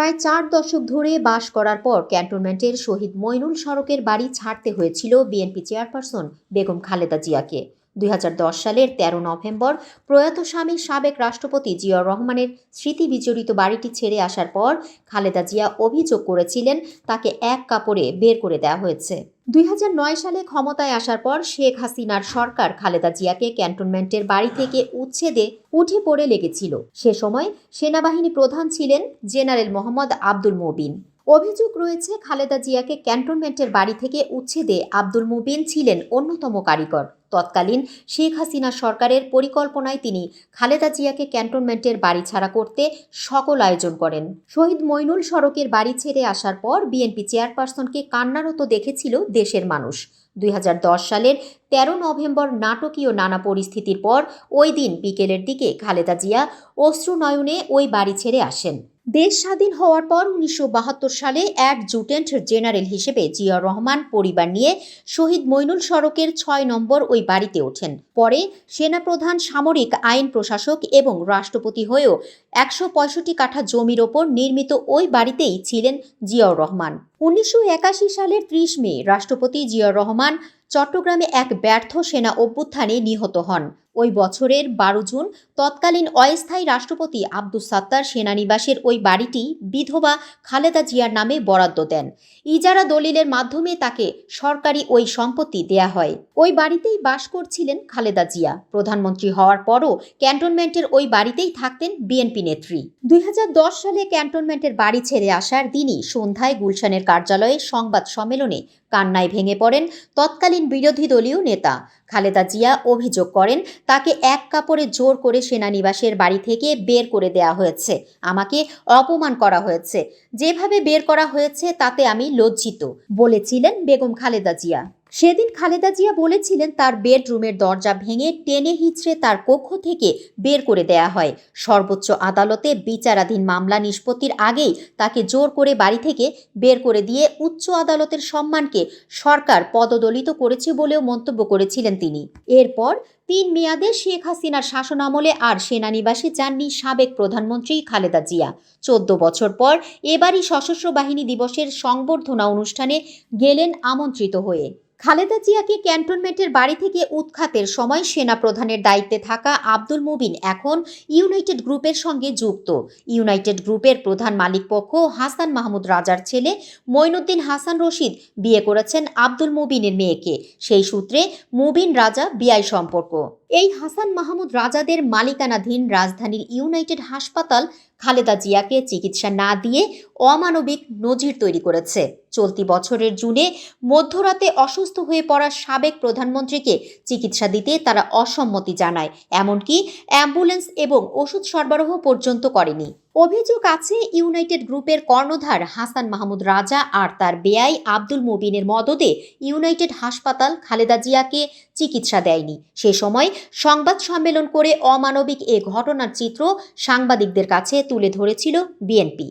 প্রায় চার দশক ধরে বাস করার পর ক্যান্টনমেন্টের শহীদ মইনুল সড়কের বাড়ি ছাড়তে হয়েছিল বিএনপি চেয়ারপারসন বেগম খালেদা জিয়াকে। দুই হাজার দশ সালের ১৩ নভেম্বর প্রয়াত স্বামী সাবেক রাষ্ট্রপতি জিয়াউর রহমানের স্মৃতি বিজড়িত বাড়িটি ছেড়ে আসার পর খালেদা জিয়া অভিযোগ করেছিলেন তাকে এক কাপড়ে বের করে দেওয়া হয়েছে। দুই হাজার নয় সালে ক্ষমতায় আসার পর শেখ হাসিনার সরকার খালেদা জিয়াকে ক্যান্টনমেন্টের বাড়ি থেকে উচ্ছেদে উঠে পড়ে লেগেছিল। সে সময় সেনাবাহিনী প্রধান ছিলেন জেনারেল মোহাম্মদ আব্দুল মুবিন। অভিযোগ রয়েছে, খালেদা জিয়াকে ক্যান্টনমেন্টের বাড়ি থেকে উচ্ছেদে আব্দুল মুবিন ছিলেন অন্যতম কারিগর। তৎকালীন শেখ হাসিনা সরকারের পরিকল্পনায় তিনি খালেদা জিয়াকে ক্যান্টনমেন্টের বাড়ি ছাড়া করতে সকল আয়োজন করেন। শহীদ মইনুল সড়কের বাড়ি ছেড়ে আসার পর বিএনপি চেয়ারপারসনকে কান্নারত দেখেছিল দেশের মানুষ। দুই হাজার দশ সালের ১৩ নভেম্বর নাটকীয় নানা পরিস্থিতির পর ওই দিন বিকেলের দিকে খালেদা জিয়া অশ্রু নয়নে ওই বাড়ি ছেড়ে আসেন। দেশ স্বাধীন হওয়ার পর উনিশশো বাহাত্তর সালে অ্যাডজুটেন্ট জেনারেল হিসেবে জিয়া রহমান পরিবার নিয়ে শহীদ মইনুল সড়কের ছয় নম্বর ওই বাড়িতে ওঠেন। পরে সেনাপ্রধান, সামরিক আইন প্রশাসক এবং রাষ্ট্রপতি হয়েও একশো পঁয়ষট্টি কাঠা জমির ওপর নির্মিত ওই বাড়িতেই ছিলেন জিয়াউর রহমান। উনিশশো একাশি সালের ত্রিশ মে, রাষ্ট্রপতি জিয়াউর রহমান চট্টগ্রামে এক ব্যর্থ সেনা অভ্যুত্থানে নিহত হন। ওই বছরের বারো জুন তৎকালীন অস্থায়ী রাষ্ট্রপতি আব্দুস সাত্তার সেনানিবাসের ওই বাড়িটি বিধবা খালেদা জিয়ার নামে বরাদ্দ দেন। ইজারা দলিলের মাধ্যমে তাকে সরকারি ওই সম্পত্তি দেয়া হয়। ওই বাড়িতেই বাস করছিলেন খালেদা জিয়া। প্রধানমন্ত্রী হওয়ার পরও ক্যান্টনমেন্টের ওই বাড়িতেই থাকতেন বিএনপি নেত্রী। দুই হাজার দশ সালে ক্যান্টনমেন্টের বাড়ি ছেড়ে আসার দিনই সন্ধ্যায় গুলশানের কার্যালয়ে সংবাদ সম্মেলনে কান্নায় ভেঙে পড়েন তৎকালীন বিরোধী দলীয় নেতা। খালেদা জিয়া অভিযোগ করেন, তাকে এক কাপড়ে জোর করে সেনানিবাসের বাড়ি থেকে বের করে দেয়া হয়েছে। আমাকে অপমান করা হয়েছে। যেভাবে বের করা হয়েছে, তাতে আমি লজ্জিত, বলেছিলেন বেগম খালেদা জিয়া। সেদিন খালেদা জিয়া বলেছিলেন তার বেডরুমের দরজা ভেঙে টেনে হিচড়ে তার কক্ষ থেকে বের করে দেয়া হয়। সর্বোচ্চ আদালতে বিচারাধীন মামলা নিষ্পত্তির আগেই তাকে জোর করে বাড়ি থেকে বের করে দিয়ে উচ্চ আদালতের সম্মানকে সরকার পদদলিত করেছে বলেও মন্তব্য করেছিলেন তিনি। এরপর তিন মেয়াদে শেখ হাসিনার শাসনামলে আর সেনানিবাসে যাননি সাবেক প্রধানমন্ত্রী খালেদা জিয়া। চোদ্দ বছর পর এবারই সশস্ত্র বাহিনী দিবসের সংবর্ধনা অনুষ্ঠানে গেলেন আমন্ত্রিত হয়ে। খালেদা জিয়াকে ক্যান্টনমেন্টের বাড়ি থেকে উৎখাতের সময় সেনা প্রধানের দায়িত্বে থাকা আব্দুল মুবিন এখন ইউনাইটেড গ্রুপের সঙ্গে যুক্ত। ইউনাইটেড গ্রুপের প্রধান মালিকপক্ষ হাসান মাহমুদ রাজার ছেলে মঈনুদ্দিন হাসান রশিদ বিয়ে করেছেন আব্দুল মুবিনের মেয়েকে। সেই সূত্রে মুবিন রাজা বিয়াই সম্পর্ক। এই হাসান মাহমুদ রাজাদের মালিকানাধীন রাজধানীর ইউনাইটেড হাসপাতাল খালেদা জিয়াকে চিকিৎসা না দিয়ে অমানবিক নজির তৈরি করেছে। চলতি বছরের জুনে মধ্যরাতে অসুস্থ হয়ে পড়া সাবেক প্রধানমন্ত্রীকে চিকিৎসা দিতে তারা অসম্মতি জানায়। এমনকি অ্যাম্বুলেন্স এবং ওষুধ সরবরাহ পর্যন্ত করেনি। অভিযোগ আছে, ইউনাইটেড গ্রুপের কর্ণধার হাসান মাহমুদ রাজা আর তার বেআই আব্দুল মবিনের মদদে ইউনাইটেড হাসপাতাল খালেদা জিয়াকে চিকিৎসা দেয়নি। সে সময় সংবাদ সম্মেলন করে অমানবিক এ ঘটনার চিত্র সাংবাদিকদের কাছে তুলে ধরেছিল বিএনপি।